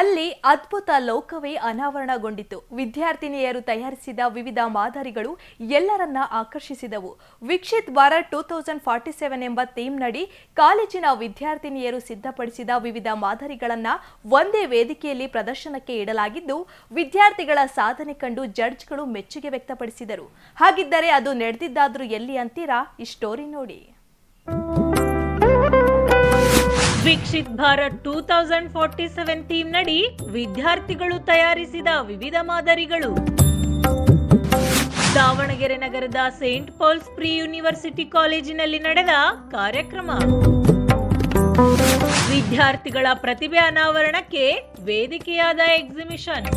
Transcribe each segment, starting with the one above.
ಅಲ್ಲಿ ಅದ್ಭುತ ಲೋಕವೇ ಅನಾವರಣಗೊಂಡಿತು. ವಿದ್ಯಾರ್ಥಿನಿಯರು ತಯಾರಿಸಿದ ವಿವಿಧ ಮಾದರಿಗಳು ಎಲ್ಲರನ್ನ ಆಕರ್ಷಿಸಿದವು. Viksit Bharat two thousand forty seven ಎಂಬ ಥೀಮ್ ನಡಿ ಕಾಲೇಜಿನ ವಿದ್ಯಾರ್ಥಿನಿಯರು ಸಿದ್ಧಪಡಿಸಿದ ವಿವಿಧ ಮಾದರಿಗಳನ್ನ ಒಂದೇ ವೇದಿಕೆಯಲ್ಲಿ ಪ್ರದರ್ಶನಕ್ಕೆ ಇಡಲಾಗಿದ್ದು, ವಿದ್ಯಾರ್ಥಿಗಳ ಸಾಧನೆ ಕಂಡು ಜಡ್ಜ್ಗಳು ಮೆಚ್ಚುಗೆ ವ್ಯಕ್ತಪಡಿಸಿದರು. ಹಾಗಿದ್ದರೆ ಅದು ನಡೆದಿದ್ದಾದ್ರೂ ಎಲ್ಲಿ ಅಂತೀರಾ? ಈ ಸ್ಟೋರಿ ನೋಡಿ. Viksit Bharat two thousand forty seven theme ನಡಿ ವಿದ್ಯಾರ್ಥಿಗಳು ತಯಾರಿಸಿದ ವಿವಿಧ ಮಾದರಿಗಳು. ದಾವಣಗೆರೆ ನಗರದ ಸೇಂಟ್ ಪಾಲ್ಸ್ ಪ್ರಿ ಯೂನಿವರ್ಸಿಟಿ ಕಾಲೇಜಿನಲ್ಲಿ ನಡೆದ ಕಾರ್ಯಕ್ರಮ. ವಿದ್ಯಾರ್ಥಿಗಳ ಪ್ರತಿಭೆ ಅನಾವರಣಕ್ಕೆ ವೇದಿಕೆಯಾದ ಎಕ್ಸಿಬಿಷನ್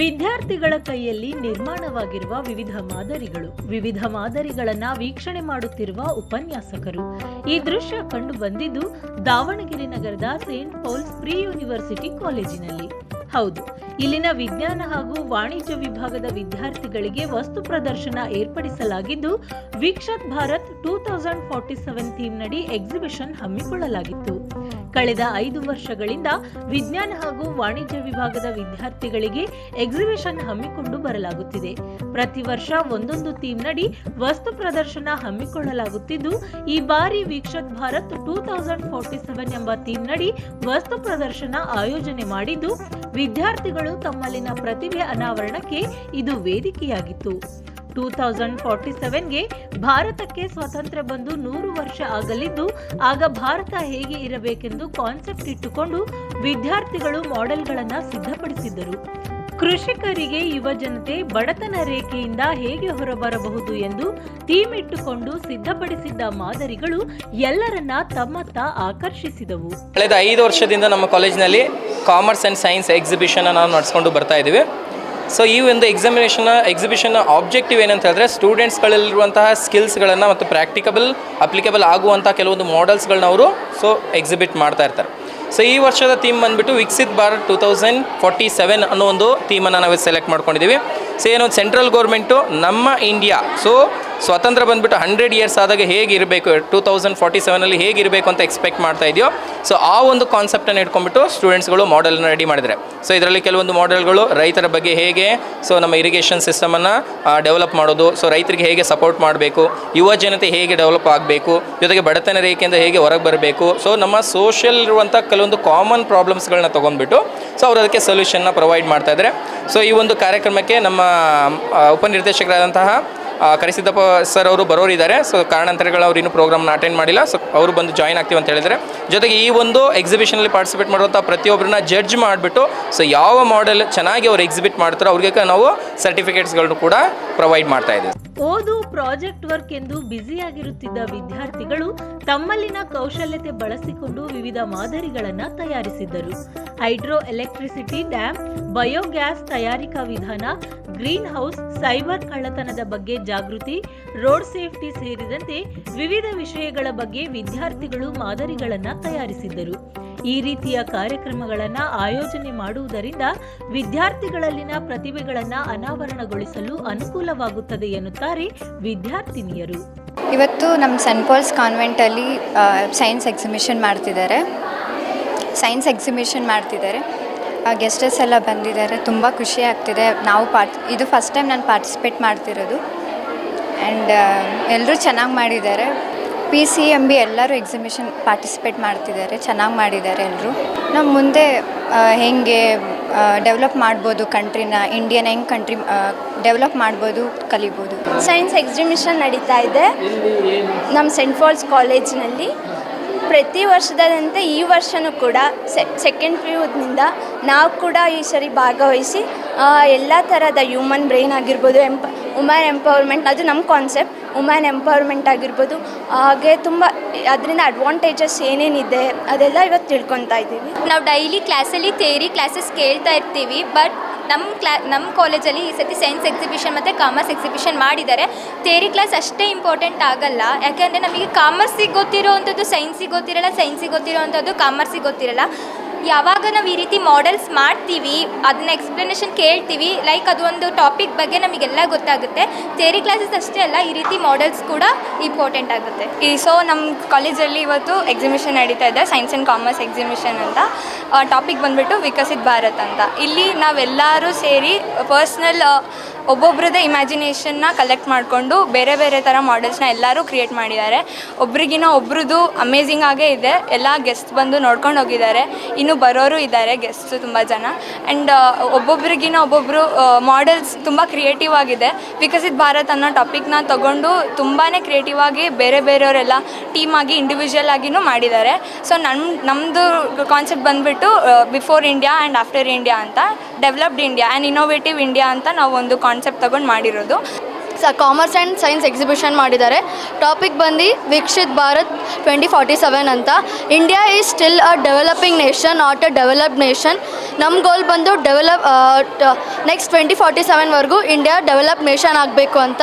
ವಿದ್ಯಾರ್ಥಿಗಳ ಕೈಯಲ್ಲಿ ನಿರ್ಮಾಣವಾಗಿರುವ ವಿವಿಧ ಮಾದರಿಗಳು. ವಿವಿಧ ಮಾದರಿಗಳನ್ನ ವೀಕ್ಷಣೆ ಮಾಡುತ್ತಿರುವ ಉಪನ್ಯಾಸಕರು. ಈ ದೃಶ್ಯ ಕಂಡು ಬಂದಿದ್ದು ದಾವಣಗೆರೆ ನಗರದ ಸೇಂಟ್ ಪೌಲ್ಸ್ ಪ್ರೀ ಯೂನಿವರ್ಸಿಟಿ ಕಾಲೇಜಿನಲ್ಲಿ. ಹೌದು, ಇಲ್ಲಿನ ವಿಜ್ಞಾನ ಹಾಗೂ ವಾಣಿಜ್ಯ ವಿಭಾಗದ ವಿದ್ಯಾರ್ಥಿಗಳಿಗೆ ವಸ್ತು ಪ್ರದರ್ಶನ ಏರ್ಪಡಿಸಲಾಗಿದ್ದು, Viksit Bharat two thousand forty seven theme ನಡಿ ಎಕ್ಸಿಬಿಷನ್ ಹಮ್ಮಿಕೊಳ್ಳಲಾಗಿತ್ತು. ಕಳೆದ ಐದು ವರ್ಷಗಳಿಂದ ವಿಜ್ಞಾನ ಹಾಗೂ ವಾಣಿಜ್ಯ ವಿಭಾಗದ ವಿದ್ಯಾರ್ಥಿಗಳಿಗೆ ಎಕ್ಸಿಬಿಷನ್ ಹಮ್ಮಿಕೊಂಡು ಬರಲಾಗುತ್ತಿದೆ. ಪ್ರತಿ ವರ್ಷ ಒಂದೊಂದು ಥೀಮ್ ನಡಿ ವಸ್ತು ಪ್ರದರ್ಶನ ಹಮ್ಮಿಕೊಳ್ಳಲಾಗುತ್ತಿದ್ದು, ಈ ಬಾರಿ Viksit Bharat two thousand forty seven ಎಂಬ ಥೀಮ್ ನಡಿ ವಸ್ತು ಪ್ರದರ್ಶನ ಆಯೋಜನೆ ಮಾಡಿದ್ದು, ವಿದ್ಯಾರ್ಥಿಗಳು ತಮ್ಮಲ್ಲಿನ ಪ್ರತಿಭೆ ಅನಾವರಣಕ್ಕೆ ಇದು ವೇದಿಕೆಯಾಗಿತ್ತು. ಟೂ ತೌಸಂಡ್ ಫಾರ್ಟಿ ಸೆವೆನ್ಗೆ ಭಾರತಕ್ಕೆ ಸ್ವಾತಂತ್ರ್ಯ ಬಂದು ನೂರು ವರ್ಷ ಆಗಲಿದ್ದು, ಆಗ ಭಾರತ ಹೇಗೆ ಇರಬೇಕೆಂದು ಕಾನ್ಸೆಪ್ಟ್ ಇಟ್ಟುಕೊಂಡು ವಿದ್ಯಾರ್ಥಿಗಳು ಮಾಡೆಲ್ಗಳನ್ನ ಸಿದ್ಧಪಡಿಸಿದ್ದರು. ಕೃಷಿಕರಿಗೆ ಯುವ ಜನತೆ ಬಡತನ ರೇಖೆಯಿಂದ ಹೇಗೆ ಹೊರಬರಬಹುದು ಎಂದು ಥೀಮ್ ಇಟ್ಟುಕೊಂಡು ಸಿದ್ಧಪಡಿಸಿದ್ದ ಮಾದರಿಗಳು ಎಲ್ಲರನ್ನ ತಮ್ಮತ್ತ ಆಕರ್ಷಿಸಿದವು. ಕಳೆದ ಐದು ವರ್ಷದಿಂದ ನಮ್ಮ ಕಾಲೇಜಿನಲ್ಲಿ ಕಾಮರ್ಸ್ ಅಂಡ್ ಸೈನ್ಸ್ ಎಕ್ಸಿಬಿಷನ್ ನಾವು ನಡೆಸ್ಕೊಂಡು ಬರ್ತಾ ಇದ್ದೀವಿ. ಸೊ ಈ ಒಂದು ಎಕ್ಸಾಮಿನೇಷನ್ ಎಕ್ಸಿಬಿಷನ್ ಆಬ್ಜೆಕ್ಟಿವ್ ಏನಂತ ಹೇಳಿದ್ರೆ ಸ್ಟೂಡೆಂಟ್ಸ್ಗಳಲ್ಲಿರುವಂತಹ ಸ್ಕಿಲ್ಸ್ಗಳನ್ನು ಮತ್ತು ಪ್ರಾಕ್ಟಿಕಬಲ್ ಅಪ್ಲಿಕೇಬಲ್ ಆಗುವಂಥ ಕೆಲವೊಂದು ಮಾಡೆಲ್ಸ್ಗಳನ್ನ ಅವರು ಸೊ ಎಕ್ಸಿಬಿಟ್ ಮಾಡ್ತಾ ಇರ್ತಾರೆ. ಸೊ ಈ ವರ್ಷದ ಥೀಮ್ ಬಂದುಬಿಟ್ಟು Viksit Bharat two thousand forty seven ಅನ್ನೋ ಒಂದು ಥೀಮನ್ನು ನಾವು ಸೆಲೆಕ್ಟ್ ಮಾಡ್ಕೊಂಡಿದ್ದೀವಿ ಸೊ ಏನು ಸೆಂಟ್ರಲ್ ಗೌರ್ಮೆಂಟು ನಮ್ಮ ಇಂಡಿಯಾ ಸೊ ಸ್ವಾತಂತ್ರ್ಯ ಬಂದುಬಿಟ್ಟು ಹಂಡ್ರೆಡ್ ಇಯರ್ಸ್ ಆದಾಗ ಹೇಗಿರಬೇಕು ಟೂ ತೌಸಂಡ್ ಫಾರ್ಟಿ ಸೆವೆನಲ್ಲಿ ಹೇಗಿರಬೇಕು ಅಂತ ಎಕ್ಸ್ಪೆಕ್ಟ್ ಮಾಡ್ತಾ ಇದೆಯೋ ಸೊ ಆ ಒಂದು ಕಾನ್ಸೆಪ್ಟನ್ನು ಇಟ್ಕೊಂಡ್ಬಿಟ್ಟು ಸ್ಟೂಡೆಂಟ್ಸ್ಗಳು ಮಾಡೆಲ್ನ ರೆಡಿ ಮಾಡಿದರೆ. ಸೊ ಇದರಲ್ಲಿ ಕೆಲವೊಂದು ಮಾಡೆಲ್ಗಳು ರೈತರ ಬಗ್ಗೆ ಹೇಗೆ ಸೊ ನಮ್ಮ ಇರಿಗೇಷನ್ ಸಿಸ್ಟಮನ್ನು ಡೆವಲಪ್ ಮಾಡೋದು ಸೊ ರೈತರಿಗೆ ಹೇಗೆ ಸಪೋರ್ಟ್ ಮಾಡಬೇಕು, ಯುವ ಜನತೆ ಹೇಗೆ ಡೆವಲಪ್ ಆಗಬೇಕು, ಜೊತೆಗೆ ಬಡತನ ರೇಖೆಯಿಂದ ಹೇಗೆ ಹೊರಗೆ ಬರಬೇಕು ಸೊ ನಮ್ಮ ಸೋಷಿಯಲ್ ಇರುವಂಥ ಕೆಲವೊಂದು ಕಾಮನ್ ಪ್ರಾಬ್ಲಮ್ಸ್ಗಳನ್ನ ತೊಗೊಂಡ್ಬಿಟ್ಟು ಸೊ ಅವರು ಅದಕ್ಕೆ ಸೊಲ್ಯೂಷನ್ನ ಪ್ರೊವೈಡ್ ಮಾಡ್ತಾ ಇದ್ದಾರೆ ಸೊ ಈ ಒಂದು ಕಾರ್ಯಕ್ರಮಕ್ಕೆ ನಮ್ಮ ಉಪನಿರ್ದೇಶಕರಾದಂತಹ ಕರಿಸಿದ್ದಪ್ಪ ಸರ್ ಅವರು ಬರೋರಿದ್ದಾರೆ. ಸೊ ಕಾರಣಾಂತರಗಳು ಅವ್ರು ಇನ್ನೂ ಪ್ರೋಗ್ರಾಮ್ನ ಅಟೆಂಡ್ ಮಾಡಿಲ್ಲ. ಸೊ ಅವರು ಬಂದು ಜಾಯ್ನ್ ಆಗ್ತೀವಿ ಅಂತ ಹೇಳಿದರೆ. ಜೊತೆಗೆ ಈ ಒಂದು ಎಕ್ಸಿಬಿಷನಲ್ಲಿ ಪಾರ್ಟಿಸಿಪೇಟ್ ಮಾಡುವಂಥ ಪ್ರತಿಯೊಬ್ಬರನ್ನ ಜಡ್ಜ್ ಮಾಡಿಬಿಟ್ಟು ಸೊ ಯಾವ ಮಾಡೆಲ್ ಚೆನ್ನಾಗಿ ಅವ್ರು ಎಕ್ಸಿಬಿಟ್ ಮಾಡ್ತಾರೋ ಅವ್ರಿಗೆ ನಾವು ಸರ್ಟಿಫಿಕೇಟ್ಸ್ಗಳನ್ನು ಕೂಡ ಪ್ರೊವೈಡ್ ಮಾಡ್ತಾ ಇದ್ದೀವಿ. ಓದು ಪ್ರಾಜೆಕ್ಟ್ ವರ್ಕ್ ಎಂದು ಬ್ಯುಸಿಯಾಗಿರುತ್ತಿದ್ದ ವಿದ್ಯಾರ್ಥಿಗಳು ತಮ್ಮಲ್ಲಿನ ಕೌಶಲ್ಯತೆ ಬಳಸಿಕೊಂಡು ವಿವಿಧ ಮಾದರಿಗಳನ್ನು ತಯಾರಿಸಿದ್ದರು. ಹೈಡ್ರೋ ಎಲೆಕ್ಟ್ರಿಸಿಟಿ ಡ್ಯಾಮ್ ಬಯೋಗ್ಯಾಸ್ ತಯಾರಿಕಾ ವಿಧಾನ ಗ್ರೀನ್ ಹೌಸ್ ಸೈಬರ್ ಕಳ್ಳತನದ ಬಗ್ಗೆ ಜಾಗೃತಿ, ರೋಡ್ ಸೇಫ್ಟಿ ಸೇರಿದಂತೆ ವಿವಿಧ ವಿಷಯಗಳ ಬಗ್ಗೆ ವಿದ್ಯಾರ್ಥಿಗಳು ಮಾದರಿಗಳನ್ನ ತಯಾರಿಸಿದ್ದರು. ಈ ರೀತಿಯ ಕಾರ್ಯಕ್ರಮಗಳನ್ನ ಆಯೋಜನೆ ಮಾಡುವುದರಿಂದ ವಿದ್ಯಾರ್ಥಿಗಳಲ್ಲಿನ ಪ್ರತಿಭೆಗಳನ್ನ ಅನಾವರಣಗೊಳಿಸಲು ಅನುಕೂಲವಾಗುತ್ತದೆ ಎನ್ನುತ್ತಾರೆ ವಿದ್ಯಾರ್ಥಿನಿಯರು. ಇವತ್ತು ನಮ್ಮ ಸೆಂಟ್ ಪಾಲ್ಸ್ ಕಾನ್ವೆಂಟಲ್ಲಿ ಸೈನ್ಸ್ ಎಕ್ಸಿಬಿಷನ್ ಮಾಡ್ತಿದ್ದಾರೆ. ಸೈನ್ಸ್ ಎಕ್ಸಿಬಿಷನ್ ಮಾಡ್ತಿದ್ದಾರೆ. ಗೆಸ್ಟಸ್ ಎಲ್ಲ ಬಂದಿದ್ದಾರೆ. ತುಂಬ ಖುಷಿ ಆಗ್ತಿದೆ. ನಾವು ಪಾರ್ಟ್ ಇದು ಫಸ್ಟ್ ಟೈಮ್ ನಾನು ಪಾರ್ಟಿಸಿಪೇಟ್ ಮಾಡ್ತಿರೋದು. ಆ್ಯಂಡ್ ಎಲ್ಲರೂ ಚೆನ್ನಾಗಿ ಮಾಡಿದ್ದಾರೆ. ಪಿ ಸಿ ಎಂ ಬಿ ಎಲ್ಲರೂ ಎಕ್ಸಿಬಿಷನ್ ಪಾರ್ಟಿಸಿಪೇಟ್ ಮಾಡ್ತಿದ್ದಾರೆ. ಚೆನ್ನಾಗಿ ಮಾಡಿದ್ದಾರೆ ಎಲ್ಲರೂ ನಾವು ಮುಂದೆ ಹೇಗೆ ಡೆವಲಪ್ ಮಾಡ್ಬೋದು ಕಂಟ್ರಿನ ಇಂಡಿಯನ್ ಹೆಂಗೆ ಕಂಟ್ರಿ ಡೆವಲಪ್ ಮಾಡ್ಬೋದು, ಕಲಿಬೋದು. ಸೈನ್ಸ್ ಎಕ್ಸಿಬಿಷನ್ ನಡೀತಾ ಇದೆ. ನಮ್ಮ ಸೆಂಟ್ ಫಾಲ್ಸ್ ಕಾಲೇಜಿನಲ್ಲಿ ಪ್ರತಿ ವರ್ಷದಂತೆ ಈ ವರ್ಷನೂ ಕೂಡ ಸೆಕೆಂಡ್ ಪಿ ಯುನಿಂದ ನಾವು ಕೂಡ ಈ ಸರಿ ಭಾಗವಹಿಸಿ ಎಲ್ಲ ಥರದ ಹ್ಯೂಮನ್ ಬ್ರೈನ್ ಆಗಿರ್ಬೋದು ಎಂಪ ವುಮೆನ್ ಎಂಪವರ್ಮೆಂಟ್ ಅದು ನಮ್ಮ ಕಾನ್ಸೆಪ್ಟ್ ವುಮೆನ್ ಎಂಪವರ್ಮೆಂಟ್ ಆಗಿರ್ಬೋದು. ಹಾಗೆ ತುಂಬ ಅದರಿಂದ ಅಡ್ವಾಂಟೇಜಸ್ ಏನೇನಿದೆ ಅದೆಲ್ಲ ಇವತ್ತು ತಿಳ್ಕೊತಾ ಇದ್ದೀವಿ. ನಾವು ಡೈಲಿ ಕ್ಲಾಸಲ್ಲಿ ಥೇರಿ ಕ್ಲಾಸಸ್ ಕೇಳ್ತಾ ಇರ್ತೀವಿ ಬಟ್ ನಮ್ಮ ಕ್ಲಾ ನಮ್ಮ ಕಾಲೇಜಲ್ಲಿ ಈ ಸತಿ ಸೈನ್ಸ್ ಎಕ್ಸಿಬಿಷನ್ ಮತ್ತು ಕಾಮರ್ಸ್ ಎಕ್ಸಿಬಿಷನ್ ಮಾಡಿದ್ದಾರೆ. ಥೇರಿ ಕ್ಲಾಸ್ ಅಷ್ಟೇ ಇಂಪಾರ್ಟೆಂಟ್ ಆಗಲ್ಲ. ಯಾಕೆಂದರೆ ನಮಗೆ ಕಾಮರ್ಸಿಗೆ ಗೊತ್ತಿರೋ ಅಂಥದ್ದು ಸೈನ್ಸಿಗೆ ಗೊತ್ತಿರಲ್ಲ ಸೈನ್ಸಿಗೆ ಗೊತ್ತಿರೋ ಅಂಥದ್ದು ಕಾಮರ್ಸಿಗೆ ಗೊತ್ತಿರಲ್ಲ. ಯಾವಾಗ ನಾವು ಈ ರೀತಿ ಮಾಡೆಲ್ಸ್ ಮಾಡ್ತೀವಿ ಅದನ್ನ ಎಕ್ಸ್ಪ್ಲನೇಷನ್ ಕೇಳ್ತೀವಿ ಲೈಕ್ ಅದು ಒಂದು ಟಾಪಿಕ್ ಬಗ್ಗೆ ನಮಗೆಲ್ಲ ಗೊತ್ತಾಗುತ್ತೆ. ಥೇರಿ ಕ್ಲಾಸಸ್ ಅಷ್ಟೇ ಅಲ್ಲ, ಈ ರೀತಿ ಮಾಡೆಲ್ಸ್ ಕೂಡ ಇಂಪಾರ್ಟೆಂಟ್ ಆಗುತ್ತೆ. ಈ ಸೊ ನಮ್ಮ ಕಾಲೇಜಲ್ಲಿ ಇವತ್ತು ಎಕ್ಸಿಬಿಷನ್ ನಡೀತಾ ಇದೆ ಸೈನ್ಸ್ ಆ್ಯಂಡ್ ಕಾಮರ್ಸ್ ಎಕ್ಸಿಬಿಷನ್ ಅಂತ. ಟಾಪಿಕ್ ಬಂದುಬಿಟ್ಟು ವಿಕಸಿತ್ ಭಾರತ್ ಅಂತ. ಇಲ್ಲಿ ನಾವೆಲ್ಲರೂ ಸೇರಿ ಪರ್ಸ್ನಲ್ ಒಬ್ಬೊಬ್ರದ್ದೇ ಇಮ್ಯಾಜಿನೇಷನ್ನ ಕಲೆಕ್ಟ್ ಮಾಡಿಕೊಂಡು ಬೇರೆ ಬೇರೆ ಥರ ಮಾಡೆಲ್ಸ್ನ ಎಲ್ಲರೂ ಕ್ರಿಯೇಟ್ ಮಾಡಿದ್ದಾರೆ. ಒಬ್ರಿಗಿನ ಒಬ್ರದ್ದು ಅಮೇಝಿಂಗ್ ಆಗೇ ಇದೆ. ಎಲ್ಲ ಗೆಸ್ಟ್ ಬಂದು ನೋಡ್ಕೊಂಡು ಹೋಗಿದ್ದಾರೆ. ಇನ್ನು ಬರೋರು ಇದ್ದಾರೆ ಗೆಸ್ಟ್ಸು ತುಂಬ ಜನ. ಆ್ಯಂಡ್ ಒಬ್ಬೊಬ್ರಿಗಿನ ಒಬ್ಬೊಬ್ಬರು ಮಾಡೆಲ್ಸ್ ತುಂಬ ಕ್ರಿಯೇಟಿವ್ ಆಗಿದೆ. ವಿಕಸಿತ್ ಭಾರತ್ ಅನ್ನೋ ಟಾಪಿಕ್ನ ತಗೊಂಡು ತುಂಬಾ ಕ್ರಿಯೇಟಿವ್ ಆಗಿ ಬೇರೆ ಬೇರೆಯವರೆಲ್ಲ ಟೀಮ್ ಆಗಿ ಇಂಡಿವಿಜುವಲ್ ಆಗಿನೂ ಮಾಡಿದ್ದಾರೆ. ಸೊ ನಮ್ಮ ನಮ್ಮದು ಕಾನ್ಸೆಪ್ಟ್ ಬಂದುಬಿಟ್ಟು before India and after India ಅಂತ developed India and innovative India ಅಂತ ನಾವು ಒಂದು ಕಾನ್ಸೆಪ್ಟ್ ತಗೊಂಡು ಮಾಡಿರೋದು. ಕಾಮರ್ಸ್ ಆ್ಯಂಡ್ ಸೈನ್ಸ್ ಎಕ್ಸಿಬಿಷನ್ ಮಾಡಿದ್ದಾರೆ. ಟಾಪಿಕ್ ಬಂದು Viksit Bharat twenty forty seven ಅಂತ. India is still a developing nation, not a developed nation. ನಮ್ಮ ಗೋಲ್ ಬಂದು ಡೆವಲಪ್ ನೆಕ್ಸ್ಟ್ ಟ್ವೆಂಟಿ ಫಾರ್ಟಿ ಸೆವೆನ್ವರೆಗೂ ಇಂಡಿಯಾ ಡೆವಲಪ್ ನೇಷನ್ ಆಗಬೇಕು ಅಂತ.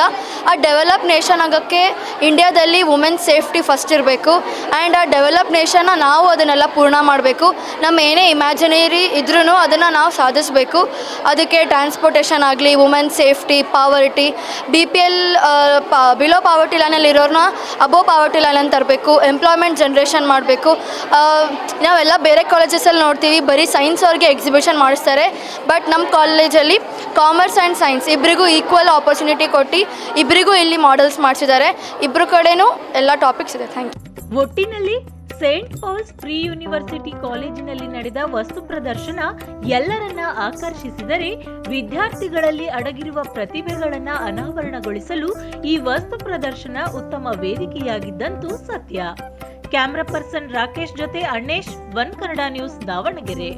ಆ ಡೆವಲಪ್ ನೇಷನ್ ಆಗೋಕ್ಕೆ ಇಂಡಿಯಾದಲ್ಲಿ ವುಮೆನ್ ಸೇಫ್ಟಿ ಫಸ್ಟ್ ಇರಬೇಕು. ಆ್ಯಂಡ್ ಆ ಡೆವಲಪ್ ನೇಷನ್ನ ನಾವು ಅದನ್ನೆಲ್ಲ ಪೂರ್ಣ ಮಾಡಬೇಕು. ನಮ್ಮ ಏನೇ ಇಮ್ಯಾಜಿನರಿ ಇದ್ರೂ ಅದನ್ನು ನಾವು ಸಾಧಿಸಬೇಕು. ಅದಕ್ಕೆ ಟ್ರಾನ್ಸ್ಪೋರ್ಟೇಷನ್ ಆಗಲಿ women safety, poverty, B P L below poverty ಲೈನಲ್ಲಿ ಇರೋರನ್ನ ಅಬೋ ಪಾವರ್ಟಿ ಲೈನಲ್ಲಿ ತರಬೇಕು ಎಂಪ್ಲಾಯ್ಮೆಂಟ್ ಜನ್ರೇಷನ್ ಮಾಡಬೇಕು. ನಾವೆಲ್ಲ ಬೇರೆ ಕಾಲೇಜಸಲ್ಲಿ ನೋಡ್ತೀವಿ, ಬರೀ ಸೈನ್ಸ್ ಅವ್ರಿಗೆ ಎಕ್ಸಿಬಿಷನ್ ಮಾಡಿಸ್ತಾರೆ ಬಟ್ ನಮ್ಮ ಕಾಲೇಜಲ್ಲಿ ಕಾಮರ್ಸ್ ಆ್ಯಂಡ್ ಸೈನ್ಸ್ ಇಬ್ಬರಿಗೂ ಈಕ್ವಲ್ ಆಪರ್ಚುನಿಟಿ ಕೊಟ್ಟು ಇಬ್ಬರಿಗೂ ಇಲ್ಲಿ ಮಾಡೆಲ್ಸ್ ಮಾಡಿಸಿದ್ದಾರೆ. ಇಬ್ಬರು ಕಡೆನೂ ಎಲ್ಲ ಟಾಪಿಕ್ಸ್ ಇದೆ. ಥ್ಯಾಂಕ್ ಯು ಒಟ್ಟಿನಲ್ಲಿ ಸೇಂಟ್ ಪಾಲ್ಸ್ ಫ್ರೀ ಯೂನಿವರ್ಸಿಟಿ ಕಾಲೇಜಿನಲ್ಲಿ ನಡೆದ ವಸ್ತು ಪ್ರದರ್ಶನ ಎಲ್ಲರನ್ನ ಆಕರ್ಷಿಸಿದರೆ ವಿದ್ಯಾರ್ಥಿಗಳಲ್ಲಿ ಅಡಗಿರುವ ಪ್ರತಿಭೆಗಳನ್ನ ಅನಾವರಣಗೊಳಿಸಲು ಈ ವಸ್ತು ಪ್ರದರ್ಶನ ಉತ್ತಮ ವೇದಿಕೆಯಾಗಿದ್ದಂತೂ ಸತ್ಯ. ಕ್ಯಾಮ್ರಾ ಪರ್ಸನ್ ರಾಕೇಶ್ ಜೊತೆ ಅಣ್ಣೇಶ್, ಒನ್ ಕನ್ನಡ ನ್ಯೂಸ್ ದಾವಣಗೆರೆ.